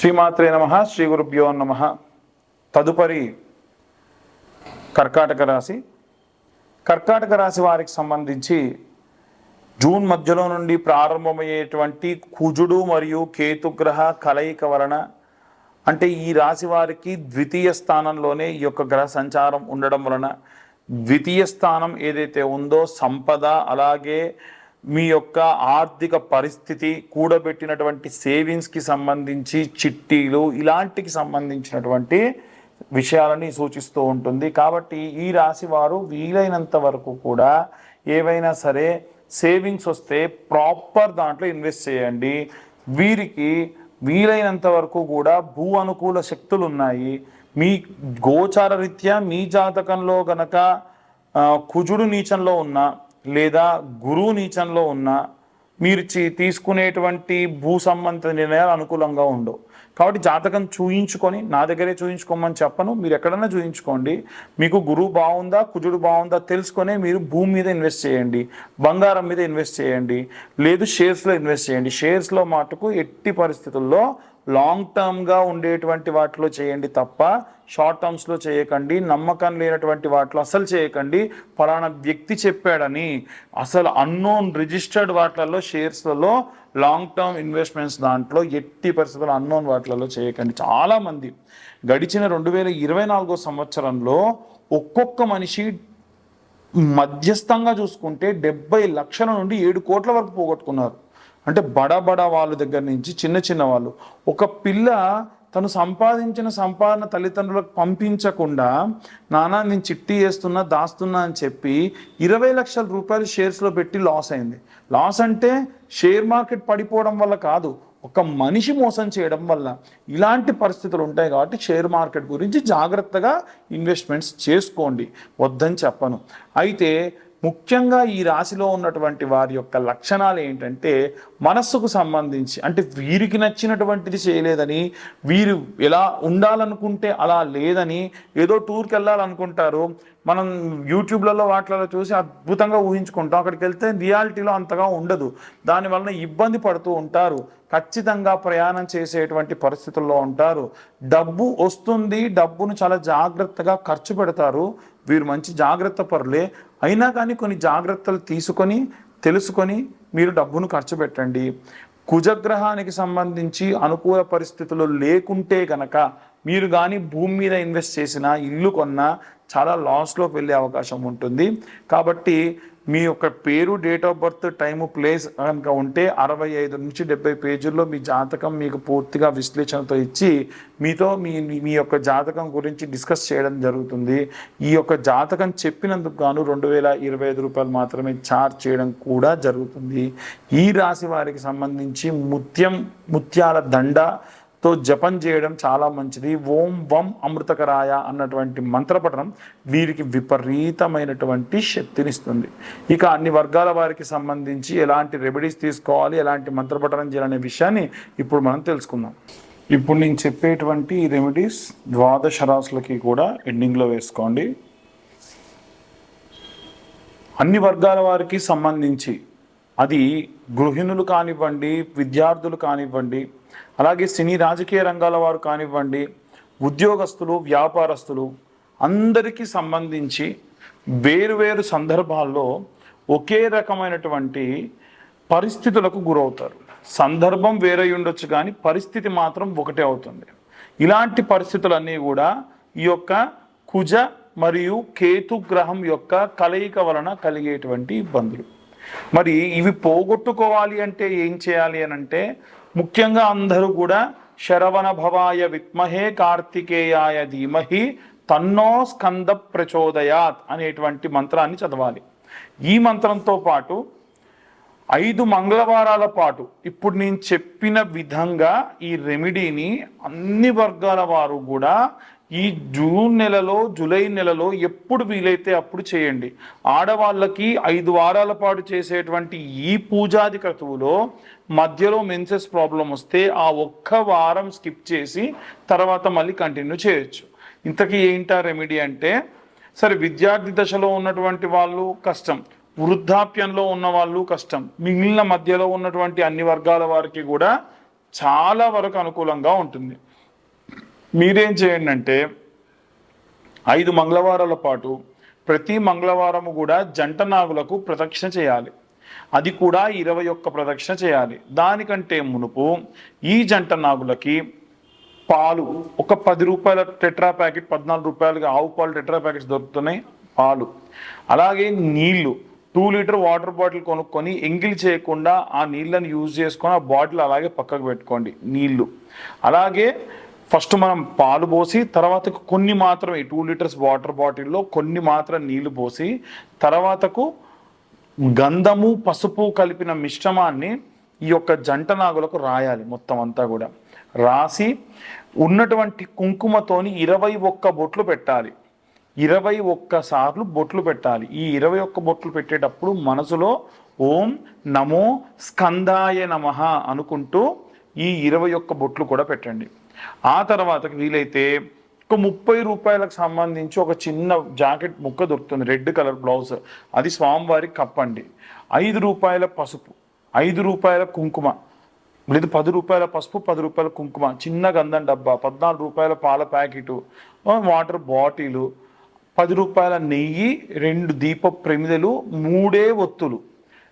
శ్రీమాత్రే నమ శ్రీ గురుభ్యో నమ. తదుపరి కర్కాటక రాశి. కర్కాటక రాశి వారికి సంబంధించి జూన్ మధ్యలో నుండి ప్రారంభమయ్యేటువంటి కుజుడు మరియు కేతుగ్రహ కలయిక వలన అంటే ఈ రాశి వారికి ద్వితీయ స్థానంలోనే ఈ యొక్క గ్రహ సంచారం ఉండడం వలన ద్వితీయ స్థానం ఏదైతే ఉందో సంపద అలాగే మీ యొక్క ఆర్థిక పరిస్థితి కూడబెట్టినటువంటి సేవింగ్స్కి సంబంధించి చిట్టీలు ఇలాంటికి సంబంధించినటువంటి విషయాలని సూచిస్తూ ఉంటుంది. కాబట్టి ఈ రాశి వారు వీలైనంత వరకు కూడా ఏవైనా సరే సేవింగ్స్ వస్తే ప్రాపర్ దాంట్లో ఇన్వెస్ట్ చేయండి. వీరికి వీలైనంత వరకు కూడా భూ అనుకూల శక్తులు ఉన్నాయి. మీ గోచార రీత్యా మీ జాతకంలో గనక కుజుడు నీచంలో ఉన్నా లేదా గురువు నీచంలో ఉన్నా మీరు తీసుకునేటువంటి భూ సంబంధిత నిర్ణయాలు అనుకూలంగా ఉండవు. కాబట్టి జాతకం చూయించుకొని నా దగ్గరే చూయించుకోమని చెప్పను. మీరు ఎక్కడైనా చూయించుకోండి. మీకు గురువు బాగుందా కుజుడు బాగుందా తెలుసుకొని మీరు భూమి మీద ఇన్వెస్ట్ చేయండి. బంగారం మీద ఇన్వెస్ట్ చేయండి. లేదు షేర్స్లో ఇన్వెస్ట్ చేయండి. షేర్స్లో మటుకు ఎట్టి పరిస్థితుల్లో లాంగ్ టర్మ్గా ఉండేటువంటి వాటిలో చేయండి తప్ప షార్ట్ టర్మ్స్లో చేయకండి. నమ్మకం లేనటువంటి వాటిలో అసలు చేయకండి. ఫలానా వ్యక్తి చెప్పాడని అసలు అన్నోన్ రిజిస్టర్డ్ వాటిలలో షేర్స్లలో లాంగ్ టర్మ్ ఇన్వెస్ట్మెంట్స్ దాంట్లో ఎట్టి పరిస్థితుల్లో అన్నోన్ వాటిలలో చేయకండి. చాలామంది గడిచిన రెండు వేల ఇరవై నాలుగో సంవత్సరంలో ఒక్కొక్క మనిషి మధ్యస్థంగా చూసుకుంటే డెబ్బై లక్షల నుండి ఏడు కోట్ల వరకు పోగొట్టుకున్నారు. అంటే బడా బడా వాళ్ళ దగ్గర నుంచి చిన్న చిన్న వాళ్ళు. ఒక పిల్ల తను సంపాదించిన సంపాదన తల్లిదండ్రులకు పంపించకుండా నానా నేను చిట్టి వేస్తున్నా దాస్తున్నా అని చెప్పి ఇరవై లక్షల రూపాయలు షేర్స్లో పెట్టి లాస్ అయింది. లాస్ అంటే షేర్ మార్కెట్ పడిపోవడం వల్ల కాదు ఒక మనిషి మోసం చేయడం వల్ల. ఇలాంటి పరిస్థితులు ఉంటాయి కాబట్టి షేర్ మార్కెట్ గురించి జాగ్రత్తగా ఇన్వెస్ట్మెంట్స్ చేసుకోండి. వద్దని చెప్పను. అయితే ముఖ్యంగా ఈ రాశిలో ఉన్నటువంటి వారి యొక్క లక్షణాలు ఏంటంటే మనస్సుకు సంబంధించి అంటే వీరికి నచ్చినటువంటిది చేయలేదని వీరు ఎలా ఉండాలనుకుంటే అలా లేదని ఏదో టూర్కి వెళ్ళాలనుకుంటారు. మనం యూట్యూబ్లలో వాటిలలో చూసి అద్భుతంగా ఊహించుకుంటాం. అక్కడికి వెళ్తే రియాలిటీలో అంతగా ఉండదు. దానివలన ఇబ్బంది పడుతూ ఉంటారు. ఖచ్చితంగా ప్రయాణం చేసేటువంటి పరిస్థితుల్లో ఉంటారు. డబ్బు వస్తుంది. డబ్బును చాలా జాగ్రత్తగా ఖర్చు పెడతారు. వీరు మంచి జాగ్రత్త పరులే. అయినా కానీ కొన్ని జాగ్రత్తలు తీసుకొని తెలుసుకొని మీరు డబ్బును ఖర్చు పెట్టండి. కుజగ్రహానికి సంబంధించి అనుకూల పరిస్థితులు లేకుంటే గనక మీరు కానీ భూమి మీద ఇన్వెస్ట్ చేసినా ఇల్లు కొన్నా చాలా లాస్లోకి వెళ్ళే అవకాశం ఉంటుంది. కాబట్టి మీ యొక్క పేరు date of birth time place కనుక ఉంటే అరవై ఐదు నుంచి డెబ్బై పేజీల్లో మీ జాతకం మీకు పూర్తిగా విశ్లేషణతో ఇచ్చి మీతో మీ మీ యొక్క జాతకం గురించి డిస్కస్ చేయడం జరుగుతుంది. ఈ యొక్క జాతకం చెప్పినందుకు గాను రెండు వేల ఇరవై ఐదు రూపాయలు మాత్రమే ఛార్జ్ చేయడం కూడా జరుగుతుంది. ఈ రాశి వారికి సంబంధించి ముత్యం ముత్యాల దండ తో జపం చేయడం చాలా మంచిది. ఓం వం అమృతకరాయ అన్నటువంటి మంత్రపఠనం వీరికి విపరీతమైనటువంటి శక్తినిస్తుంది. ఇక అన్ని వర్గాల వారికి సంబంధించి ఎలాంటి రెమెడీస్ తీసుకోవాలి ఎలాంటి మంత్రపఠనం చేయాలనే విషయాన్ని ఇప్పుడు మనం తెలుసుకుందాం. ఇప్పుడు నేను చెప్పేటువంటి ఈ రెమెడీస్ ద్వాదశ రాసులకి కూడా ఎండింగ్లో వేసుకోండి. అన్ని వర్గాల వారికి సంబంధించి అది గృహిణులు కానివ్వండి విద్యార్థులు కానివ్వండి అలాగే సినీ రాజకీయ రంగాల వారు కానివ్వండి ఉద్యోగస్తులు వ్యాపారస్తులు అందరికీ సంబంధించి వేరువేరు సందర్భాల్లో ఒకే రకమైనటువంటి పరిస్థితులకు గురవుతారు. సందర్భం వేరే ఉండొచ్చు కానీ పరిస్థితి మాత్రం ఒకటే అవుతుంది. ఇలాంటి పరిస్థితులన్నీ కూడా ఈ యొక్క కుజ మరియు కేతు గ్రహం యొక్క కలయిక వలన కలిగేటువంటి ఇబ్బందులు. మరి ఇవి పోగొట్టుకోవాలి అంటే ఏం చేయాలి అని అంటే ముఖ్యంగా అందరూ కూడా శరవణ భవాయ విత్మహే కార్తికేయాయ ధీమహి తన్నో స్కంద ప్రచోదయాత్ అనేటువంటి మంత్రాన్ని చదవాలి. ఈ మంత్రంతో పాటు ఐదు మంగళవారాల పాటు ఇప్పుడు నేను చెప్పిన విధంగా ఈ రెమెడీని అన్ని వర్గాల వారు కూడా ఈ జూన్ నెలలో జూలై నెలలో ఎప్పుడు వీలైతే అప్పుడు చేయండి. ఆడవాళ్ళకి ఐదు వారాల పాటు చేసేటువంటి ఈ పూజాది క్రతువులో మధ్యలో మెన్సెస్ ప్రాబ్లం వస్తే ఆ ఒక్క వారం స్కిప్ చేసి తర్వాత మళ్ళీ కంటిన్యూ చేయొచ్చు. ఇంతకీ ఏంటా రెమెడీ అంటే సరే విద్యార్థి దశలో ఉన్నటువంటి వాళ్ళు కష్టం వృద్ధాప్యంలో ఉన్న వాళ్ళు కష్టం మిగిలిన మధ్యలో ఉన్నటువంటి అన్ని వర్గాల వారికి కూడా చాలా వరకు అనుకూలంగా ఉంటుంది. మీరేం చేయండి అంటే ఐదు మంగళవారాల పాటు ప్రతి మంగళవారము కూడా జంట నాగులకు ప్రదక్షిణ చేయాలి. అది కూడా ఇరవై ఒక్క ప్రదక్షిణ చేయాలి. దానికంటే మునుపు ఈ జంట నాగులకి పాలు ఒక పది రూపాయల టెట్రా ప్యాకెట్ పద్నాలుగు రూపాయలకి ఆవు పాలు టెట్రా ప్యాకెట్స్ దొరుకుతున్నాయి పాలు. అలాగే నీళ్ళు టూ లీటర్ వాటర్ బాటిల్ కొనుక్కొని ఎంగిల్ చేయకుండా ఆ నీళ్ళని యూజ్ చేసుకొని ఆ బాటిల్ అలాగే పక్కకు పెట్టుకోండి నీళ్ళు. అలాగే ఫస్ట్ మనం పాలు పోసి తర్వాతకు కొన్ని మాత్రమే టూ లీటర్స్ వాటర్ బాటిల్లో కొన్ని మాత్రం నీళ్ళు పోసి తర్వాతకు గంధము పసుపు కలిపిన మిశ్రమాన్ని ఈ యొక్క జంట నాగులకు రాయాలి మొత్తం అంతా కూడా. రాసి ఉన్నటువంటి కుంకుమతోని ఇరవై ఒక్క బొట్లు పెట్టాలి. ఇరవై ఒక్క సార్లు బొట్లు పెట్టాలి. ఈ ఇరవై ఒక్క బొట్లు పెట్టేటప్పుడు మనసులో ఓం నమో స్కందాయ నమః అనుకుంటూ ఈ ఇరవై ఒక్క బొట్లు కూడా పెట్టండి. ఆ తర్వాతకి వీలైతే ఒక ముప్పై రూపాయలకు సంబంధించి ఒక చిన్న జాకెట్ ముక్క దొరుకుతుంది రెడ్ కలర్ బ్లౌజ్. అది స్వామివారికి కప్పండి. ఐదు రూపాయల పసుపు ఐదు రూపాయల కుంకుమ లేదు పది రూపాయల పసుపు పది రూపాయల కుంకుమ చిన్న గంధం డబ్బా పద్నాలుగు రూపాయల పాల ప్యాకెటు వాటర్ బాటిలు పది రూపాయల నెయ్యి రెండు దీప ప్రమిదలు మూడే ఒత్తులు.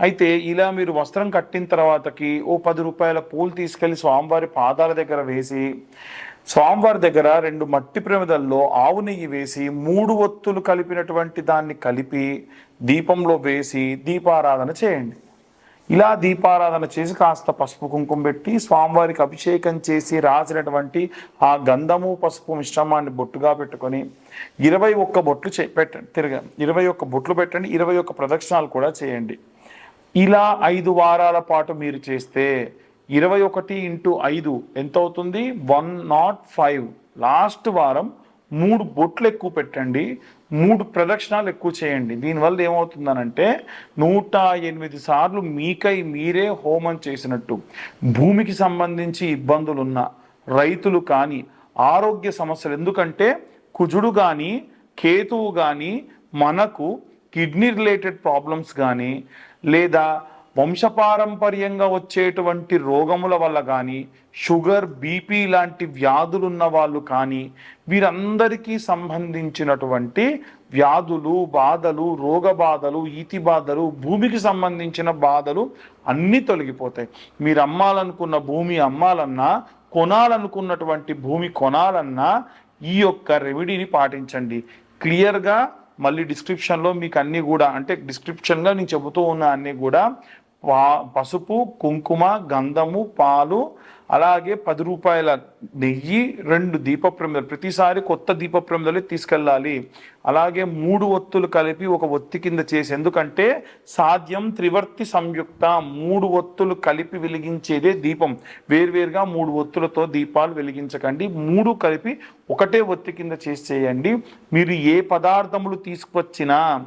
అయితే ఇలా మీరు వస్త్రం కట్టిన తర్వాతకి ఓ పది రూపాయల పూలు తీసుకెళ్ళి స్వామివారి పాదాల దగ్గర వేసి స్వామివారి దగ్గర రెండు మట్టి ప్రమిదల్లో ఆవు నెయ్యి వేసి మూడు ఒత్తులు కలిపినటువంటి దాన్ని కలిపి దీపంలో వేసి దీపారాధన చేయండి. ఇలా దీపారాధన చేసి కాస్త పసుపు కుంకుమ పెట్టి స్వామివారికి అభిషేకం చేసి రాసినటువంటి ఆ గంధము పసుపు మిశ్రమాన్ని బొట్టుగా పెట్టుకొని ఇరవై ఒక్క బొట్లు చే పెట్టండి తిరగ ఇరవై ఒక్క బొట్లు పెట్టండి ఇరవై ఒక్క ప్రదక్షిణాలు కూడా చేయండి. ఇలా ఐదు వారాల పాటు మీరు చేస్తే ఇరవై ఒకటి ఇంటూ ఐదు ఎంత అవుతుంది? One not five. లాస్ట్ వారం మూడు బొట్లు ఎక్కువ పెట్టండి మూడు ప్రదక్షిణాలు ఎక్కువ చేయండి. దీనివల్ల ఏమవుతుందనంటే నూట ఎనిమిది సార్లు మీకై మీరే హోమం చేసినట్టు భూమికి సంబంధించి ఇబ్బందులు ఉన్న రైతులు కానీ ఆరోగ్య సమస్యలు. ఎందుకంటే కుజుడు కానీ కేతువు కానీ మనకు కిడ్నీ రిలేటెడ్ ప్రాబ్లమ్స్ కానీ లేదా వంశపారంపర్యంగా వచ్చేటువంటి రోగముల వల్ల కానీ షుగర్ బీపీ లాంటి వ్యాధులు ఉన్న వాళ్ళు కానీ వీరందరికీ సంబంధించినటువంటి వ్యాధులు బాధలు రోగ బాధలు ఈతి బాధలు భూమికి సంబంధించిన బాధలు అన్నీ తొలగిపోతాయి. మీరు అమ్మాలనుకున్న భూమి అమ్మాలన్నా కొనాలనుకున్నటువంటి భూమి కొనాలన్నా ఈ యొక్క రెమెడీని పాటించండి. క్లియర్గా మళ్ళీ డిస్క్రిప్షన్లో మీకు అన్నీ కూడా అంటే డిస్క్రిప్షన్గా నేను చెబుతూ ఉన్న అన్నీ కూడా పా పసుపు కుంకుమ గంధము పాలు అలాగే పది రూపాయల నెయ్యి రెండు దీప ప్రమిదలు ప్రతిసారి కొత్త దీప ప్రమిదలు తీసుకెళ్ళాలి. అలాగే మూడు ఒత్తులు కలిపి ఒక ఒత్తి కింద చేసి ఎందుకంటే సాధ్యం త్రివర్తి సంయుక్త. మూడు ఒత్తులు కలిపి వెలిగించేదే దీపం. వేర్వేరుగా మూడు ఒత్తులతో దీపాలు వెలిగించకండి. మూడు కలిపి ఒకటే ఒత్తి కింద చేసి చేయండి. మీరు ఏ పదార్థములు తీసుకువచ్చినా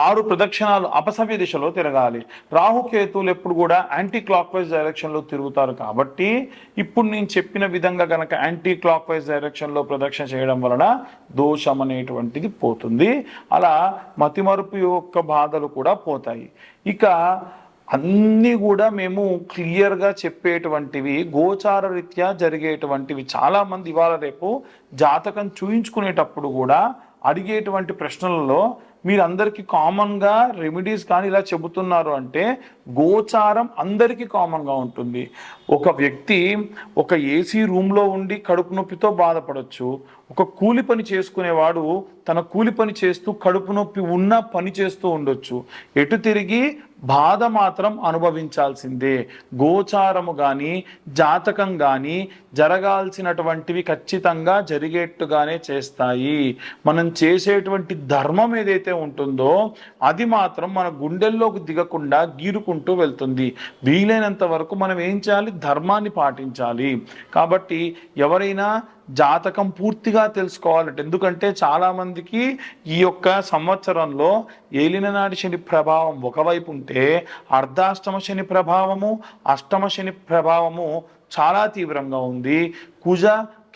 ఆరు ప్రదక్షిణాలు అపసవ్య దిశలో తిరగాలి. రాహుకేతువులు ఎప్పుడు కూడా యాంటీ క్లాక్ వైజ్ డైరెక్షన్లో తిరుగుతారు కాబట్టి ఇప్పుడు నేను చెప్పిన విధంగా కనుక యాంటీ క్లాక్ వైజ్ డైరెక్షన్లో ప్రదక్షిణ చేయడం వలన దోషం అనేటువంటిది పోతుంది. అలా మతిమరుపు యొక్క బాధలు కూడా పోతాయి. ఇక అన్నీ కూడా మేము క్లియర్గా చెప్పేటువంటివి గోచార రీత్యా జరిగేటువంటివి చాలామంది ఇవాళ రేపు జాతకం చూయించుకునేటప్పుడు కూడా అడిగేటువంటి ప్రశ్నలలో మీరందరికీ కామన్గా రెమెడీస్ కానీ ఇలా చెబుతున్నారు అంటే గోచారం అందరికీ కామన్గా ఉంటుంది. ఒక వ్యక్తి ఒక ఏసీ రూమ్లో ఉండి కడుపు నొప్పితో బాధపడవచ్చు ఒక కూలి పని చేసుకునేవాడు తన కూలి పని చేస్తూ కడుపు నొప్పి ఉన్న పని చేస్తూ ఉండొచ్చు. ఎటు తిరిగి బాధ మాత్రం అనుభవించాల్సిందే. గోచారము కానీ జాతకం కానీ జరగాల్సినటువంటివి ఖచ్చితంగా జరిగేట్టుగానే చేస్తాయి. మనం చేసేటువంటి ధర్మం ఏదైతే ఉంటుందో అది మాత్రం మన గుండెల్లోకి దిగకుండా గీరుకుంటూ వెళ్తుంది. వీలైనంత వరకు మనం ఏం చేయాలి? ధర్మాన్ని పాటించాలి. కాబట్టి ఎవరైనా జాతకం పూర్తిగా తెలుసుకోవాలంటే. ఎందుకంటే చాలామందికి ఈ యొక్క సంవత్సరంలో ఏలిననాటి శని ప్రభావం ఒకవైపు ఉంటే అర్ధాష్టమ శని ప్రభావము అష్టమ శని ప్రభావము చాలా తీవ్రంగా ఉంది. కుజ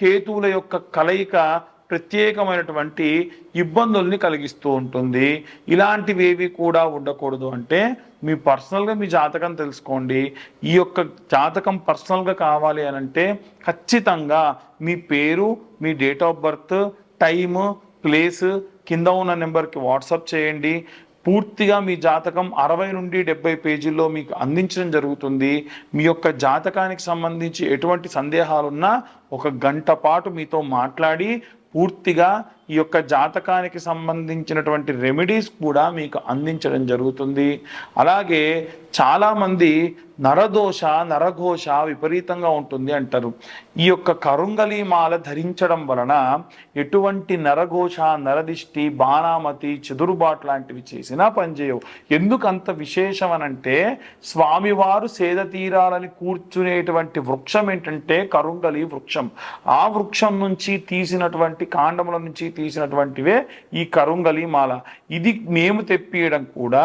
కేతువుల యొక్క కలయిక ప్రత్యేకమైనటువంటి ఇబ్బందుల్ని కలిగిస్తూ ఉంటుంది. ఇలాంటివేవి కూడా ఉండకూడదు అంటే మీ పర్సనల్గా మీ జాతకం తెలుసుకోండి. ఈ యొక్క జాతకం పర్సనల్గా కావాలి అని అంటే ఖచ్చితంగా మీ పేరు మీ date of birth time place కింద ఉన్న నెంబర్కి వాట్సాప్ చేయండి. పూర్తిగా మీ జాతకం అరవై నుండి డెబ్బై పేజీల్లో మీకు అందించడం జరుగుతుంది. మీ యొక్క జాతకానికి సంబంధించి ఎటువంటి సందేహాలున్నా ఒక గంట పాటు మీతో మాట్లాడి పూర్తిగా ఈ యొక్క జాతకానికి సంబంధించినటువంటి రెమెడీస్ కూడా మీకు అందించడం జరుగుతుంది. అలాగే చాలామంది నరదోష నరఘోష విపరీతంగా ఉంటుంది అంటారు. ఈ యొక్క కరుంగలి మాల ధరించడం వలన ఎటువంటి నరఘోష నరదిష్టి బాణామతి చెదురుబాటు లాంటివి చేసినా పనిచేయవు. ఎందుకంత విశేషం అనంటే స్వామివారు సేద తీరాలని కూర్చునేటువంటి వృక్షం ఏంటంటే కరుంగలి వృక్షం. ఆ వృక్షం నుంచి తీసినటువంటి కాండముల నుంచి తీసినటువంటివే ఈ కరుంగలి మాల ఇది మేము తెప్పియడం కూడా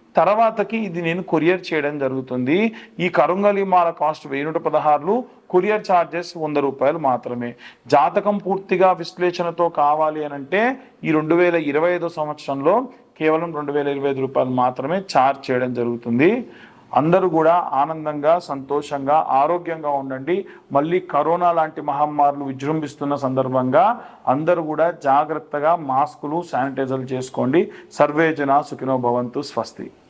తర్వాతకి ఇది నేను కొరియర్ చేయడం జరుగుతుంది. ఈ కరుంగలి మాల కాస్ట్ వెయ్యి నూట పదహారులు కొరియర్ ఛార్జెస్ వంద రూపాయలు మాత్రమే. జాతకం పూర్తిగా విశ్లేషణతో కావాలి అని అంటే ఈ రెండు వేల ఇరవై ఐదో సంవత్సరంలో కేవలం రెండు వేల ఇరవై ఐదు రూపాయలు మాత్రమే ఛార్జ్ చేయడం జరుగుతుంది. అందరూ కూడా ఆనందంగా సంతోషంగా ఆరోగ్యంగా ఉండండి. మళ్ళీ కరోనా లాంటి మహమ్మారులు విజృంభిస్తున్న సందర్భంగా అందరూ కూడా జాగ్రత్తగా మాస్కులు శానిటైజర్లు చేసుకోండి. సర్వేజన సుఖినో భవంతు స్వస్తి.